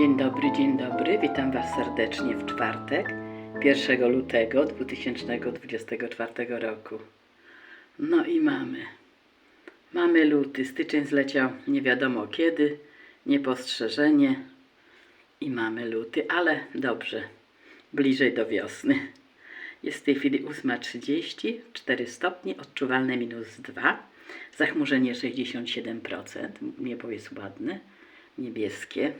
Dzień dobry, dzień dobry. Witam Was serdecznie w czwartek, 1 lutego 2024 roku. No i mamy. Mamy luty. Styczeń zleciał nie wiadomo kiedy, niepostrzeżenie. I mamy luty, ale dobrze. Bliżej do wiosny. Jest w tej chwili 8.30, 4 stopnie, odczuwalne minus 2, zachmurzenie 67%, niebo jest ładne, niebieskie.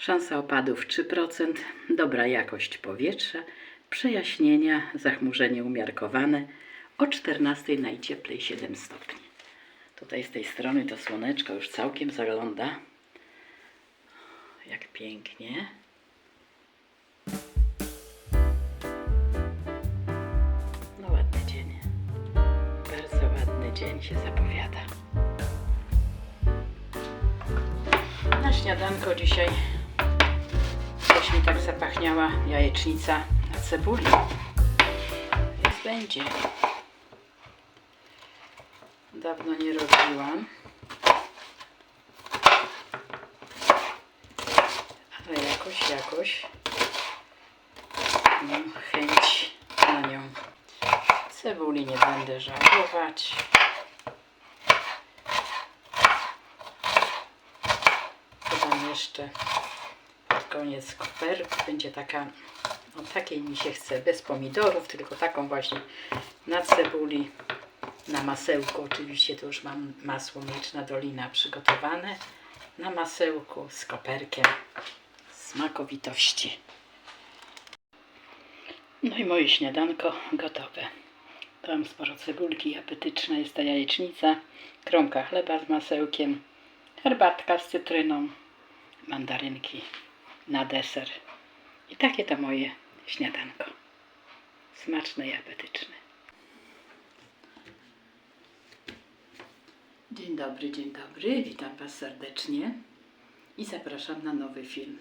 Szansa opadów 3%, dobra jakość powietrza, przejaśnienia, zachmurzenie umiarkowane, o 14 najcieplej 7 stopni. Tutaj z tej strony to słoneczko już całkiem zagląda. Jak pięknie. No ładny dzień. Bardzo ładny dzień się zapowiada. Na śniadanko dzisiaj coś mi tak zapachniała jajecznica na cebuli. Więc będzie. Dawno nie robiłam. Ale jakoś, jakoś mam chęć na nią. Cebuli nie będę żałować. Dodam jeszcze koniec koper. Będzie taka, no takiej mi się chce, bez pomidorów, tylko taką właśnie na cebuli, na masełku. Oczywiście to już mam masło Mleczna Dolina przygotowane. Na masełku z koperkiem smakowitości. No i moje śniadanko gotowe. Dałam sporo cebulki, apetyczna jest ta jajecznica, kromka chleba z masełkiem, herbatka z cytryną, mandarynki na deser. I takie to moje śniadanko. Smaczne i apetyczne. Dzień dobry, dzień dobry. Witam Was serdecznie i zapraszam na nowy film.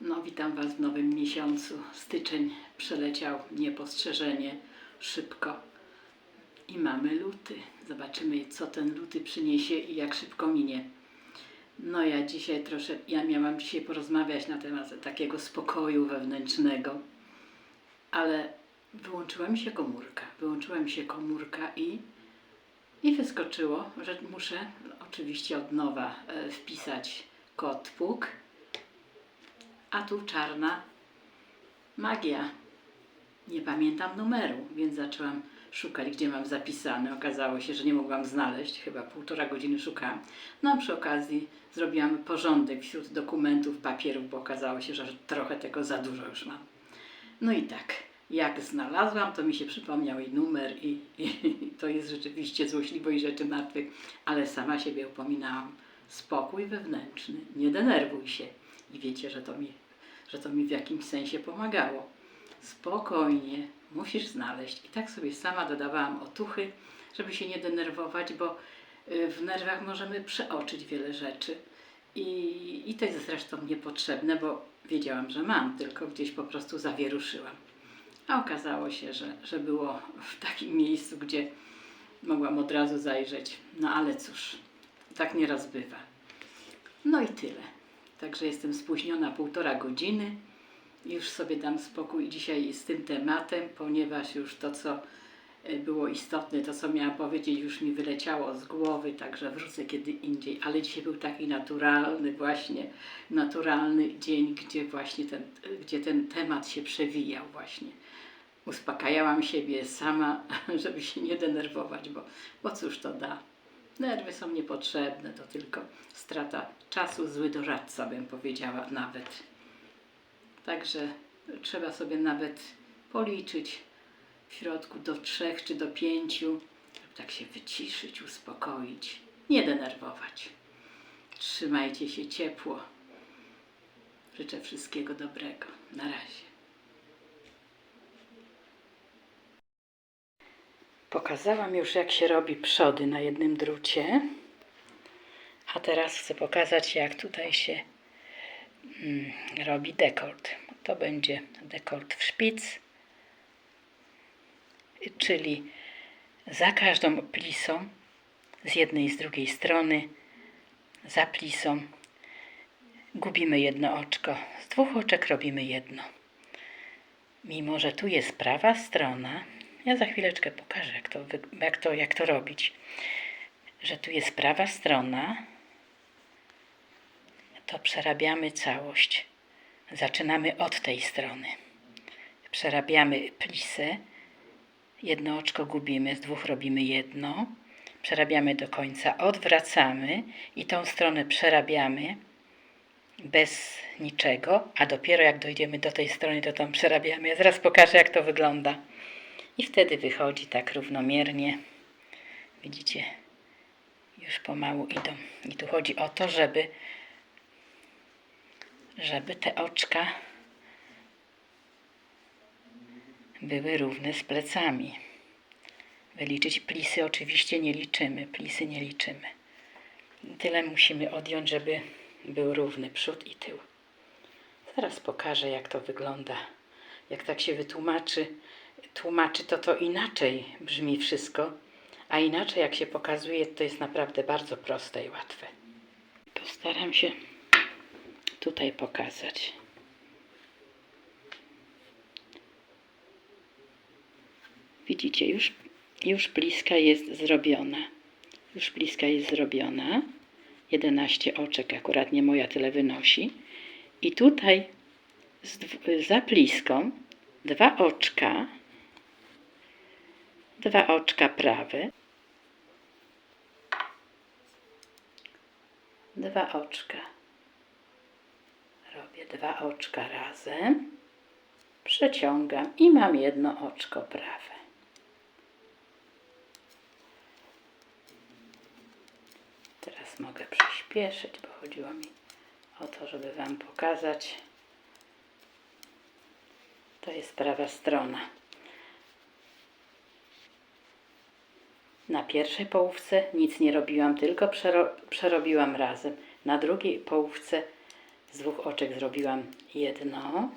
No, witam Was w nowym miesiącu. Styczeń przeleciał niepostrzeżenie, szybko. I mamy luty. Zobaczymy, co ten luty przyniesie i jak szybko minie. No ja dzisiaj troszkę, ja miałam dzisiaj porozmawiać na temat takiego spokoju wewnętrznego, ale wyłączyła mi się komórka. Wyłączyła mi się komórka i, i wyskoczyło, że muszę oczywiście od nowa e, wpisać kod PUK, a tu czarna magia. Nie pamiętam numeru, więc zaczęłam szukać, gdzie mam zapisane. Okazało się, że nie mogłam znaleźć, chyba półtora godziny szukałam. No a przy okazji zrobiłam porządek wśród dokumentów, papierów, bo okazało się, że trochę tego za dużo już mam. No i tak, jak znalazłam, to mi się przypomniał i numer, i, i to jest rzeczywiście złośliwość rzeczy martwych, ale sama siebie upominałam. Spokój wewnętrzny, nie denerwuj się. I wiecie, że to mi, że to mi w jakimś sensie pomagało. Spokojnie, musisz znaleźć. I tak sobie sama dodawałam otuchy, żeby się nie denerwować, bo y, w nerwach możemy przeoczyć wiele rzeczy. I, I to jest zresztą niepotrzebne, bo wiedziałam, że mam, tylko gdzieś po prostu zawieruszyłam. A okazało się, że, że było w takim miejscu, gdzie mogłam od razu zajrzeć. No ale cóż, tak nieraz bywa. No i tyle. Także jestem spóźniona półtora godziny. Już sobie dam spokój dzisiaj z tym tematem, ponieważ już to, co e, było istotne, to co miałam powiedzieć, już mi wyleciało z głowy, także wrócę kiedy indziej. Ale dzisiaj był taki naturalny, właśnie naturalny dzień, gdzie właśnie ten, gdzie ten temat się przewijał właśnie. Uspokajałam siebie sama, żeby się nie denerwować, bo, bo cóż to da. Nerwy są niepotrzebne, to tylko strata czasu, zły doradca, bym powiedziała nawet. Także trzeba sobie nawet policzyć w środku do trzech czy do pięciu, żeby tak się wyciszyć, uspokoić, nie denerwować. Trzymajcie się ciepło. Życzę wszystkiego dobrego. Na razie. Pokazałam już, jak się robi przody na jednym drucie. A teraz chcę pokazać, jak tutaj się robi dekolt. To będzie dekolt w szpic, czyli za każdą plisą z jednej i z drugiej strony za plisą gubimy jedno oczko. Z dwóch oczek robimy jedno. Mimo, że tu jest prawa strona, ja za chwileczkę pokażę, jak to, jak to, jak to robić. Że tu jest prawa strona, to przerabiamy całość. Zaczynamy od tej strony. Przerabiamy plisę. Jedno oczko gubimy, z dwóch robimy jedno. Przerabiamy do końca, odwracamy i tą stronę przerabiamy bez niczego, a dopiero jak dojdziemy do tej strony, to tą przerabiamy. Ja zaraz pokażę, jak to wygląda. I wtedy wychodzi tak równomiernie. Widzicie, już pomału idą. I tu chodzi o to, żeby, żeby te oczka były równe z plecami. Wyliczyć plisy oczywiście nie liczymy, plisy nie liczymy. Tyle musimy odjąć, żeby był równy przód i tył. Zaraz pokażę, jak to wygląda. Jak tak się wytłumaczy, tłumaczy to to inaczej brzmi wszystko, a inaczej jak się pokazuje, to jest naprawdę bardzo proste i łatwe. Postaram się tutaj pokazać. Widzicie, już, już bliska jest zrobiona. Już bliska jest zrobiona. 11 oczek, akurat nie moja tyle wynosi. I tutaj za bliską dwa oczka, dwa oczka prawe, dwa oczka. Robię dwa oczka razem, przeciągam i mam jedno oczko prawe. Teraz mogę przyspieszyć, bo chodziło mi o to, żeby Wam pokazać. To jest prawa strona. Na pierwszej połówce nic nie robiłam, tylko przero przerobiłam razem. Na drugiej połówce z dwóch oczek zrobiłam jedno.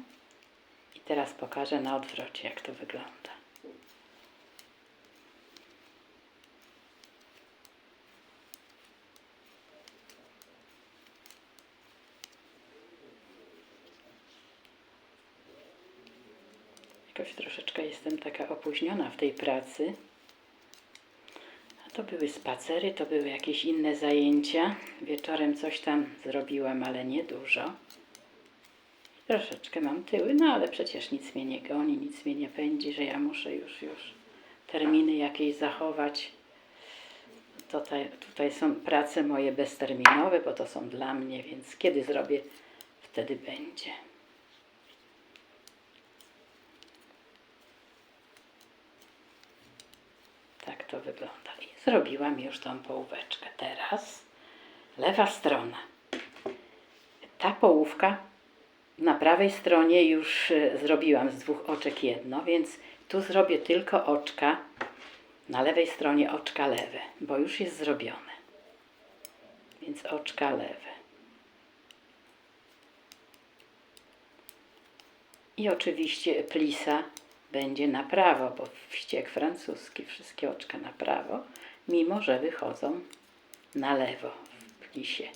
I teraz pokażę na odwrocie, jak to wygląda. Jakoś troszeczkę jestem taka opóźniona w tej pracy. To były spacery, to były jakieś inne zajęcia. Wieczorem coś tam zrobiłam, ale nie dużo. Troszeczkę mam tyły, no ale przecież nic mnie nie goni, nic mnie nie pędzi, że ja muszę już, już terminy jakieś zachować. Tutaj, tutaj są prace moje bezterminowe, bo to są dla mnie, więc kiedy zrobię, wtedy będzie. Tak to wygląda. Zrobiłam już tą połóweczkę. Teraz lewa strona. Ta połówka na prawej stronie już e, zrobiłam z dwóch oczek jedno, więc tu zrobię tylko oczka. Na lewej stronie oczka lewe, bo już jest zrobione. Więc oczka lewe. I oczywiście plisa będzie na prawo, bo wściek francuski, wszystkie oczka na prawo, mimo że wychodzą na lewo w plisie.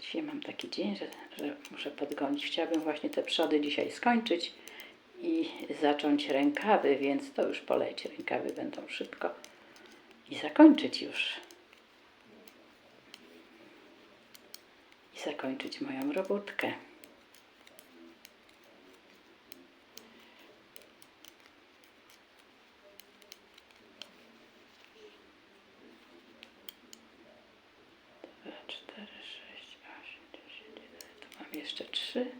Dzisiaj mam taki dzień, że, że muszę podgonić. Chciałabym właśnie te przody dzisiaj skończyć i zacząć rękawy, więc to już poleci. Rękawy będą szybko i zakończyć już. Zakończyć moją robótkę. Mam jeszcze trzy.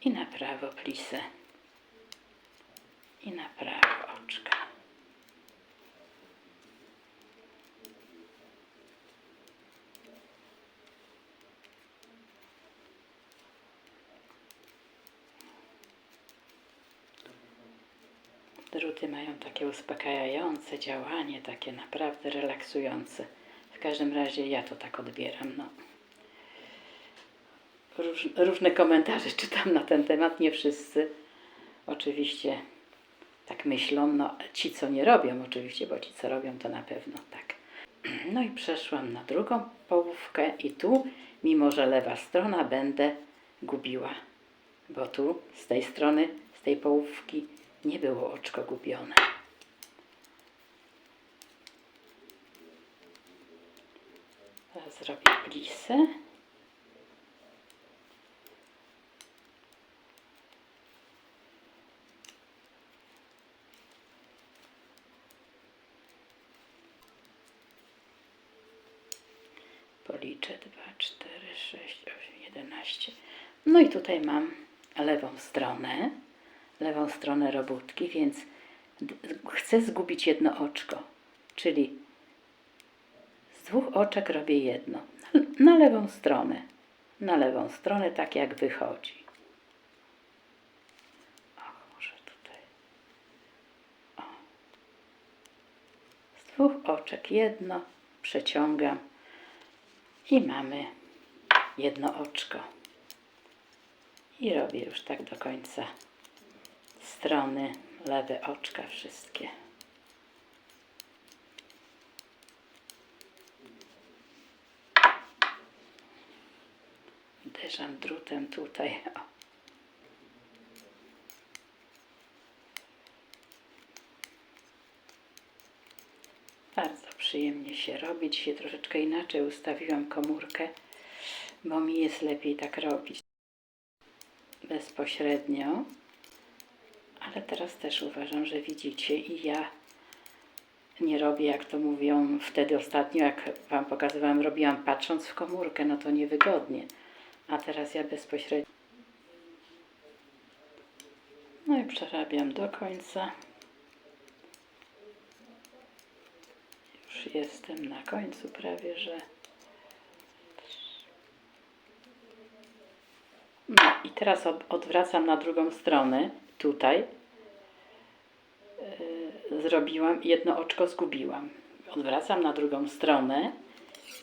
I na prawo plisę. I na prawo oczka. Druty mają takie uspokajające działanie, takie naprawdę relaksujące. W każdym razie ja to tak odbieram. No. Róż, różne komentarze czytam na ten temat, nie wszyscy oczywiście tak myślą, no ci co nie robią oczywiście, bo ci co robią to na pewno tak. No i przeszłam na drugą połówkę i tu, mimo że lewa strona, będę gubiła, bo tu z tej strony, z tej połówki nie było oczko gubione. Teraz zrobię plisę. Policzę 2, 4, 6, 8, 11. No i tutaj mam lewą stronę, lewą stronę robótki, więc chcę zgubić jedno oczko, czyli z dwóch oczek robię jedno. Na, lewą stronę. Na lewą stronę, tak jak wychodzi. Och, może tutaj. O. Z dwóch oczek jedno przeciągam i mamy jedno oczko. I robię już tak do końca strony lewe oczka wszystkie. Uderzam drutem tutaj. Bardzo przyjemnie się robi. Dzisiaj troszeczkę inaczej ustawiłam komórkę, bo mi jest lepiej tak robić bezpośrednio. Ale teraz też uważam, że widzicie i ja nie robię, jak to mówią wtedy ostatnio, jak Wam pokazywałam, robiłam patrząc w komórkę, no to niewygodnie. A teraz ja bezpośrednio. No i przerabiam do końca. Już jestem na końcu prawie, że. No i teraz od- odwracam na drugą stronę. Tutaj Zrobiłam jedno oczko, zgubiłam. Odwracam na drugą stronę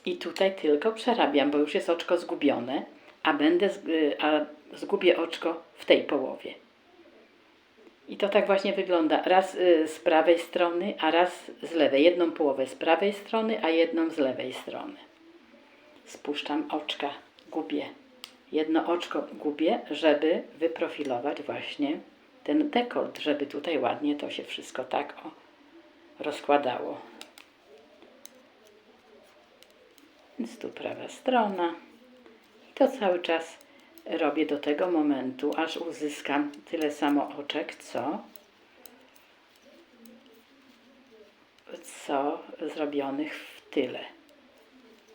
i tutaj tylko przerabiam, bo już jest oczko zgubione, a będę yy, a zgubię oczko w tej połowie. I to tak właśnie wygląda. Raz y, z prawej strony, a raz z lewej. Jedną połowę z prawej strony, a jedną z lewej strony. Spuszczam oczka, gubię. Jedno oczko gubię, żeby wyprofilować właśnie ten dekolt, żeby tutaj ładnie to się wszystko tak o, rozkładało. Więc tu prawa strona. I to cały czas robię do tego momentu, aż uzyskam tyle samo oczek, co co zrobionych w tyle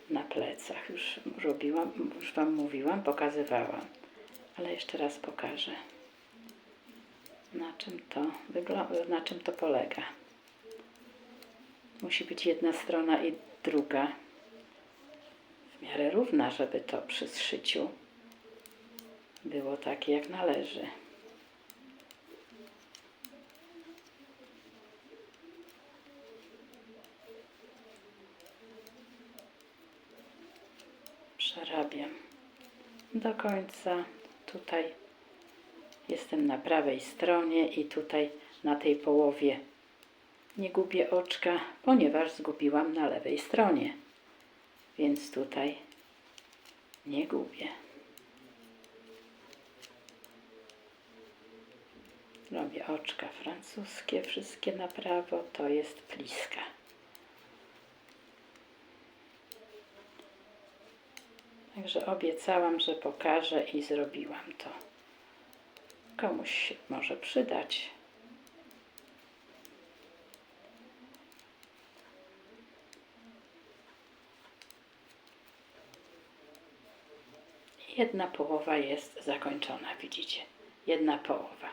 na plecach. Już robiłam, już Wam mówiłam, pokazywałam, ale jeszcze raz pokażę na czym to na czym to polega. Musi być jedna strona i druga w miarę równa, żeby to przy zszyciu było takie jak należy. Przerabiam do końca. Tutaj Jestem na prawej stronie i tutaj na tej połowie nie gubię oczka, ponieważ zgubiłam na lewej stronie. Więc tutaj nie gubię. Robię oczka francuskie, wszystkie na prawo, to jest pliska. Także obiecałam, że pokażę i zrobiłam to komuś się może przydać. Jedna połowa jest zakończona, widzicie? Jedna połowa.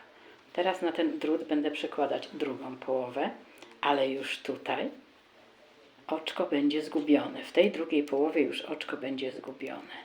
Teraz na ten drut będę przykładać drugą połowę, ale już tutaj oczko będzie zgubione. W tej drugiej połowie już oczko będzie zgubione.